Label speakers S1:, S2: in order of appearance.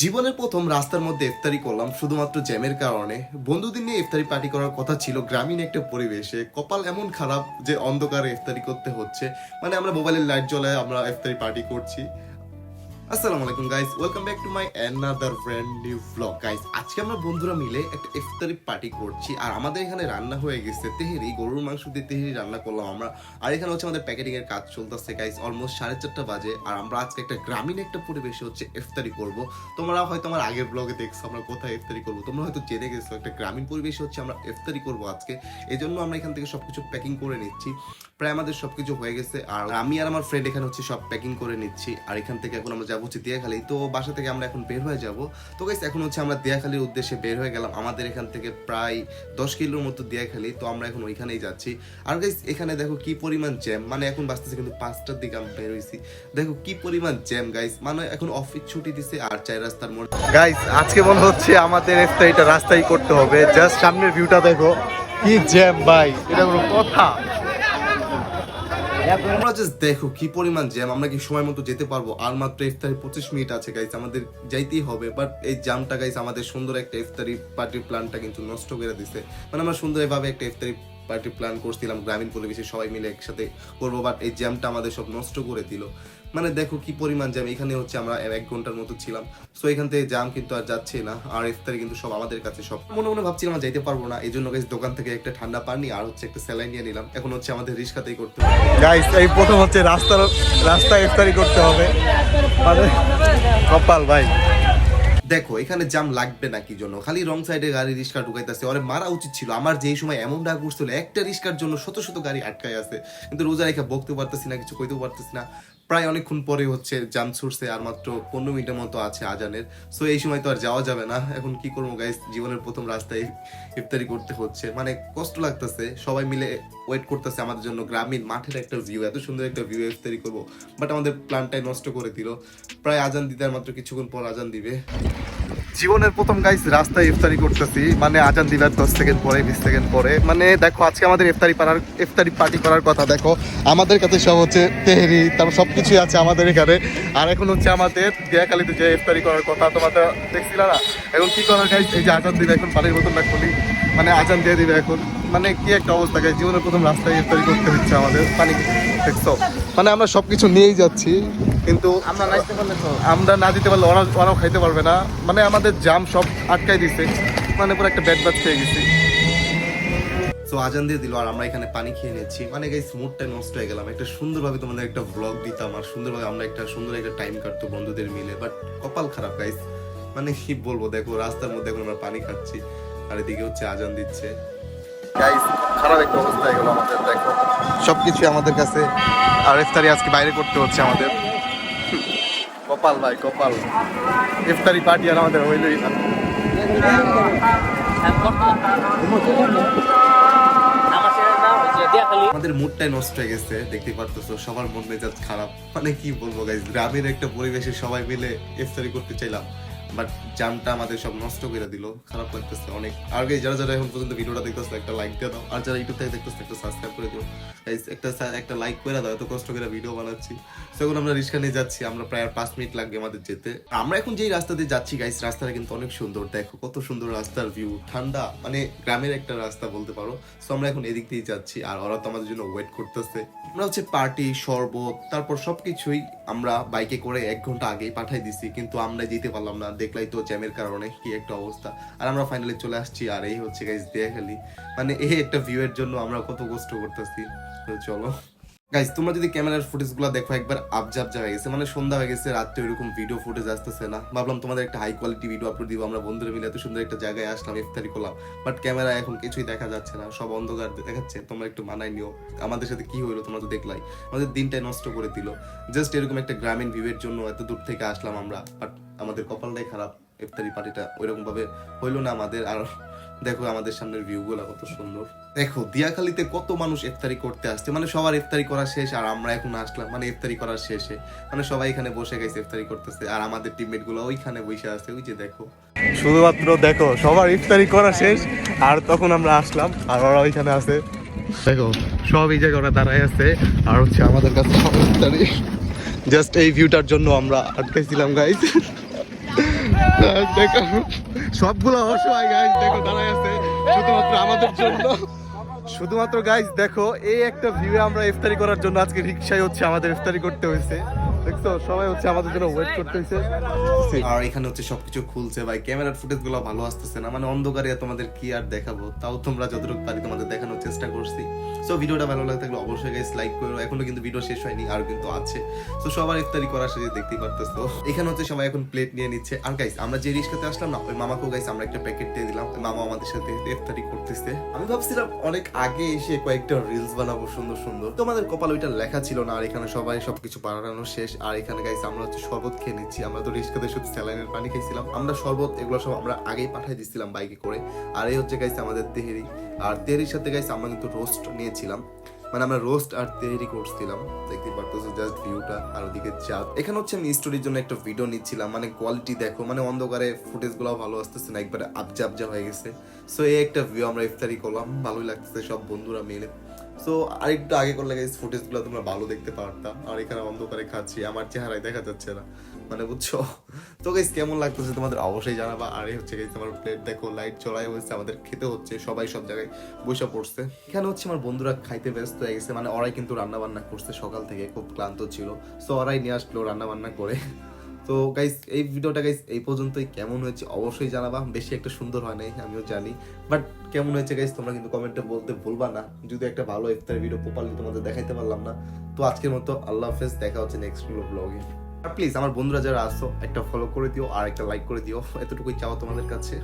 S1: জীবনের প্রথম রাস্তার মধ্যে ইফতারি করলাম শুধুমাত্র জ্যামের কারণে। বন্ধুদের নিয়ে ইফতারি পার্টি করার কথা ছিল গ্রামীণ একটা পরিবেশে। কপাল এমন খারাপ যে অন্ধকারে ইফতারি করতে হচ্ছে। মানে আমরা মোবাইলের লাইট জ্বলায় আমরা ইফতারি পার্টি করছি। আসসালামু আলাইকুম guys welcome back to my another brand new blog guys আজকে আমরা বন্ধুরা মিলে একটা ইফতারি পার্টি করছি। আর আমাদের এখানে রান্না হয়ে গেছে তেহেরি, গরুর মাংস দিয়ে তেহেরি রান্না করলাম আমরা। আর এখানে হচ্ছে আমাদের প্যাকেটিং এর কাজ চলতেছে গাইস অলমোস্ট সাড়ে চারটা বাজে। আর আমরা আজকে একটা গ্রামীণ একটা পরিবেশে হচ্ছে ইফতারি করব। তোমরা হয়তো আমার আগের ব্লগে দেখছ আমরা কোথায় ইফতারি করব। তোমরা হয়তো জেনে গেছো, একটা গ্রামীণ পরিবেশে হচ্ছে আমরা ইফতারি করব আজকে। এই জন্য আমরা এখান থেকে সবকিছু প্যাকিং করে নিচ্ছি। প্রায় আমাদের সবকিছু হয়ে গেছে। আর আমি আর আমার ফ্রেন্ড এখানে হচ্ছে সব প্যাকিং করে নিচ্ছি। আর এখান থেকে এখন আমরা যাব হচ্ছে দিয়াখালি। তো বাসা থেকে আমরা এখন বের হয়ে যাব। তো গাইস এখন হচ্ছে আমরা দিয়াখালির উদ্দেশ্যে বের হয়ে গেলাম। আমাদের এখান থেকে প্রায় দশ কিলোর মতো দিয়াখালি। তো আমরা এখন ওইখানেই যাচ্ছি। আর গাইস এখানে দেখো কি পরিমাণ জ্যাম মানে এখন বাঁচতেছে কিন্তু পাঁচটার দিকে আমরা বের হয়েছি। দেখো কি পরিমাণ জ্যাম গাইস মানে এখন অফিস ছুটি দিছে আর চাই রাস্তার মোড়
S2: গাইস আজকে মনে হচ্ছে আমাদের ইফতারিটা রাস্তায় করতে হবে। জাস্ট সামনের ভিউটা দেখো। কি জ্যাম ভাই? এটা কোনো কথা।
S1: আমরা জাস্ট দেখো কি পরিমাণ জ্যাম আমরা কি সময় মতো যেতে পারব? আর মাত্র ইফতারি পঁচিশ মিনিট আছে গাইস আমাদের যাইতেই হবে। বাট এই জ্যামটা গাইস আমাদের সুন্দর একটা ইফতারি পার্টির প্ল্যানটা কিন্তু নষ্ট করে দিছে। মানে আমরা সুন্দর এভাবে একটা ইফতারি পার্টি প্ল্যান করছিলাম, গ্রামীণ পরিবেশে সবাই মিলে একসাথে করব বাট এই জ্যামটা আমাদের সব নষ্ট করে দিল। মানে দেখো কি পরিমাণ জ্যাম এখানে হচ্ছে আমরা এক ঘণ্টার মতো ছিলাম। সো এখান থেকে জ্যাম কিন্তু আর যাচ্ছে না। আর ইফতারি কিন্তু সব আমাদের কাছে সব মনে মনে ভাবছিলাম আমরা যাইতে পারব না। এই জন্য দোকান থেকে একটা ঠান্ডা পানি আর হচ্ছে একটা স্যালাইন নিয়ে নিলাম। এখন হচ্ছে আমাদের রিক্সাতেই করতে হবে।
S2: গাইস এই প্রথম হচ্ছে রাস্তার রাস্তায় ইফতারি করতে হবে। কপাল ভাই।
S1: দেখো, এখানে জাম লাগবে না কি জন্য? খালি রং সাইডে গাড়ি রিক্সা ঢুকাইতেছে, ওরে মারা উচিত ছিল। আমার যেই সময় এমন ডাক উঠছিল, একটা রিক্সার জন্য শত শত গাড়ি আটকায় আছে। কিন্তু রোজা রেখা বকতে পারতেছি না, কিছু কইতেও পারতেছি না। প্রায় অনেকক্ষণ পরে হচ্ছে জাম ছুটছে, আর মাত্র পনেরো মিনিটের মতো আছে আজানের। সো এই সময় তো আর যাওয়া যাবে না। এখন কি করব গাইস জীবনের প্রথম রাস্তায় ইফতারি করতে হচ্ছে। মানে কষ্ট লাগতেছে। সবাই মিলে ওয়েট করতেছে আমাদের জন্য। গ্রামীণ মাঠের একটা ভিউ এত সুন্দর একটা ভিউ ইফতারি করব। বাট আমাদের প্ল্যানটাই নষ্ট করে দিল। প্রায় আজান দিতে আর মাত্র কিছুক্ষণ পর আজান দিবে।
S2: জীবনের প্রথম গাইস রাস্তায় ইফতারি করতেছি মানে আজান দিবার দশ সেকেন্ড পরে, বিশ সেকেন্ড পরে। মানে দেখো, আজকে আমাদের ইফতারি পাড়ার, ইফতারি পার্টি করার কথা, দেখো। আমাদের কাছে সব হচ্ছে তেহেরি, তারপর সব কিছুই আছে আমাদের এখানে। আর এখন হচ্ছে আমাদের দিয়াকালিতে যে ইফতারি করার কথা, তোমাদের দেখছিল না? এখন কি করার গাইস এই যে আজান দিবে এখন পানির বোতল না খুলি। মানে আজান দিয়ে দিবে এখন। মানে কি একটা অবস্থা গাইস জীবনের প্রথম রাস্তায় ইফতারি করতে হচ্ছে আমাদের। পানি দেখছ মানে আমরা সব কিছু নিয়েই যাচ্ছি কিন্তু
S3: আমরা নাচতে পারলে
S2: আমরা না দিতে পারলে ওরা ওরাও খাইতে পারবে না। মানে আমাদের জাম সব আটকাই দিছে। মানে পুরো একটা ব্যাট ব্যাট খেয়ে গেছি।
S1: সো আজান দিয়ে দিল আর আমরা এখানে পানি খেয়ে নিচ্ছি মানে গাইস মুডটা নষ্ট হয়ে গেলাম। একটা সুন্দরভাবে তোমাদের একটা ব্লগ দিতাম আর সুন্দরভাবে আমরা একটা সুন্দর একটা টাইম কাটতো বন্ধুদের মিলে। বাট কপাল খারাপ গাইস মানে কি বলব দেখো রাস্তার মধ্যে এখন আমরা পানি খাচ্ছি আর এদিকে হচ্ছে আজান দিচ্ছে।
S2: গাইস খারাপ একটা অবস্থা হয়ে গেল আমাদের, দেখো। সবকিছু আমাদের কাছে আর ইফতারি আজকে বাইরে করতে হচ্ছে আমাদের। কপাল ভাই, কপাল। ইফতারি পার্টি আর আমাদের হইলই
S1: আমাদের মুডটাই নষ্ট হয়ে গেছে, দেখতে পারতেছো, সবার মন মেজাজ খারাপ। মানে কি বলব গাইস গ্রামের একটা পরিবেশে সবাই মিলে ইফতারি করতে চাইলাম। বাট জামটা আমাদের সব নষ্ট করে দিল খারাপ লাগতেছে অনেক। আর যারা যারা এখন পর্যন্ত ভিডিওটা দেখতেছো একটা লাইক দিয়ে দাও। আর যারা ইউটিউব থেকে দেখতেছো একটা সাবস্ক্রাইব করে দিও। একটা একটা লাইক করে দাও এত কষ্ট করে ভিডিও বানাচ্ছি। So, এখন আমরা রিক্সা নিয়ে যাচ্ছি আমরা প্রায় পাঁচ মিনিট লাগবে আমাদের যেতে। আমরা এখন যেই রাস্তা দিয়ে যাচ্ছি গাইস রাস্তাটা কিন্তু অনেক সুন্দর। দেখো কত সুন্দর রাস্তার ভিউ ঠান্ডা মানে গ্রামের একটা রাস্তা বলতে পারো। সো আমরা এখন এদিক দিয়ে যাচ্ছি আর ওরা তো আমাদের জন্য ওয়েট করতেছে। আমরা হচ্ছে পার্টি শরবত তারপর সবকিছুই আমরা বাইকে করে এক ঘণ্টা আগেই পাঠাই দিছি কিন্তু আমরা যেতে পারলাম না। দেখলাই তো জ্যামের কারণে কি একটা অবস্থা। আর আমরা ফাইনালি চলে আসছি, আর এই হচ্ছে গাইস দেয়া খালি মানে এই একটা ভিউ এর জন্য আমরা কত কষ্ট করতেছি। তো চলো। গাইস তোমরা যদি ক্যামেরার ফুটেজগুলো দেখো, একবার আবজাব হয়ে গেছে। মানে সন্ধ্যা হয়ে গেছে, রাত্রে ওইরকম ভিডিও ফুটেজ আসতেছে না। ভাবলাম তোমাদের একটা হাই কোয়ালিটি ভিডিও আপলোড দিব। আমরা বন্ধুরা মিলে এত সুন্দর একটা জায়গায় আসলাম, ইফতারি করলাম। বাট ক্যামেরা এখন কিছুই দেখা যাচ্ছে না। সব অন্ধকার দেখাচ্ছে। তোমরা একটু মানাই নিও। আমাদের সাথে কি হইল তোমরা তো দেখলাই। আমাদের দিনটাই নষ্ট করে দিল। জাস্ট এরকম একটা গ্রামীণ ভিউয়ের জন্য এত দূর থেকে আসলাম আমরা। বাট আমাদের কপালটাই খারাপ, ইফতারি পার্টিটা ওইরকম ভাবে হইল না আমাদের। আর দেখো আমাদের সামনের ভিউ গুলা কত সুন্দর। দেখো, দিয়াখালিতে কত মানুষ ইফতারি করতে আসছে। মানে সবার ইফতারি করা শেষ, আর আমরা এখন আসলাম মানে ইফতারি করার শেষে। মানে সবাই এখানে বসে গেছে ইফতারি করতেছে, আর আমাদের টিমমেটগুলো ওইখানে বসে আছে, ওই যে দেখো।
S2: শুধুমাত্র দেখো, সবার ইফতারি করা শেষ, আর তখন আমরা আসলাম, আর ওরা ওইখানে আছে। দেখো, সব এই জায়গায় ওরা দাঁড়ায় আছে, আর হচ্ছে আমাদের কাছে সব ইফতারি। জাস্ট এই ভিউটার জন্য আমরা আটকাইছিলাম গাইজ দেখো। সবগুলো অসহায় গাইস দেখো, দাঁড়ায় আছে শুধুমাত্র আমাদের জন্য। শুধুমাত্র গাইস দেখো, এই একটা ভিউ আমরা ইফতারি করার জন্য আজকে রিক্সায় হচ্ছে আমাদের ইফতারি করতে হয়েছে। দেখছ? সবাই হচ্ছে আমাদের জন্য ওয়েট করতে হয়েছে
S1: আর এখানে হচ্ছে সবকিছু খুলছে। ভাই ক্যামেরার ফুটেজগুলো ভালো আসতেছে না। মানে অন্ধকারে তোমাদের কি আর দেখাবো? তাও তোমরা যতটুকু পারি তোমাদের দেখানোর চেষ্টা করছি। সো ভিডিওটা ভালো লাগে থাকলে অবশ্যই গাইস লাইক করো। এখনও কিন্তু ভিডিও শেষ হয়নি আর কিন্তু আছে। তো সবার ইফতারি করা শেষে দেখতেই পারতেছো। এখানে হচ্ছে সবাই এখন প্লেট নিয়ে নিচ্ছে। আর গাইস আমরা যে রিস্কাতে আসলাম না ওই মামাকেও গাইস আমরা একটা প্যাকেট দিয়ে দিলাম। ওই মামা আমাদের সাথে ইফতারি করতেছে। আমি ভাবছিলাম অনেক আগে এসে কয়েকটা রিলস বানাবো সুন্দর সুন্দর। তোমাদের কপাল ওইটা লেখা ছিল না আর এখানে সবাই সবকিছু বানানো শেষ। আর এখানে গাইস আমরা হচ্ছে শরবত খেয়ে নিচ্ছি। আমরা তো রিস্কাতে শুধু স্যালাইনের পানি খাইছিলাম। আমরা শরবত, এগুলো সব আমরা আগেই পাঠিয়ে দিচ্ছিলাম বাইকে করে। আর এই হচ্ছে গাইস আমাদের তেহেরি। আর তেহেরির সাথে গাইস আমরা কিন্তু রোস্ট নিয়েছিলাম। মানে আমরা রোস্ট আর তেহেরি করছিলাম। দেখতে পারতেছো জাস্ট ভিউটা আর ওদিকে চাঁদ। এখানে হচ্ছে, আমি স্টোরির জন্য একটা ভিডিও নিচ্ছিলাম। মানে কোয়ালিটি দেখো মানে অন্ধকারে ফুটেজগুলো ভালো আসতেছে না, একবারে আবজা আবজা হয়ে গেছে। সো এই একটা ভিউ আমরা ইফতারি করলাম। ভালোই লাগতেছে সব বন্ধুরা মিলে। সো আরেকটু আগে করলে গাইস ফুটেজগুলো তোমরা ভালো দেখতে পারতাম আর এখানে অন্ধকারে খাচ্ছি, আমার চেহারায় দেখা যাচ্ছে না। মানে বুঝছ? তো গাইস কেমন লাগতেছে তোমাদের অবশ্যই জানাবা। আর এই হচ্ছে গাইস আমার প্লেট দেখো লাইট চড়াই হয়েছে, আমাদের খেতে হচ্ছে, সবাই সব জায়গায় বসে পড়ছে। এখানে হচ্ছে আমার বন্ধুরা খাইতে ব্যস্ত হয়ে গেছে মানে ওরাই কিন্তু রান্না বান্না করছে সকাল থেকে, খুব ক্লান্ত ছিল। সো ওরাই নিয়ে আসলো রান্না বান্না করে। তো গাইস এই ভিডিওটা গাইস এই পর্যন্তই। কেমন হয়েছে অবশ্যই জানাবা। বেশি একটা সুন্দর হয় নাই, আমিও জানি। বাট কেমন হয়েছে গাইস তোমরা কিন্তু কমেন্টে বলতে ভুলবা না। যদি একটা ভালো ইফতার ভিডিও প্রপারলি তোমাদের দেখাইতে পারলাম না। তো আজকের মতো আল্লাহ হাফেজ, দেখা হচ্ছে নেক্সট ব্লগে আর প্লিজ আমার বন্ধুরা যারা আসো একটা ফলো করে দিও, আর একটা লাইক করে দিও। এতটুকুই চাও তোমাদের কাছে।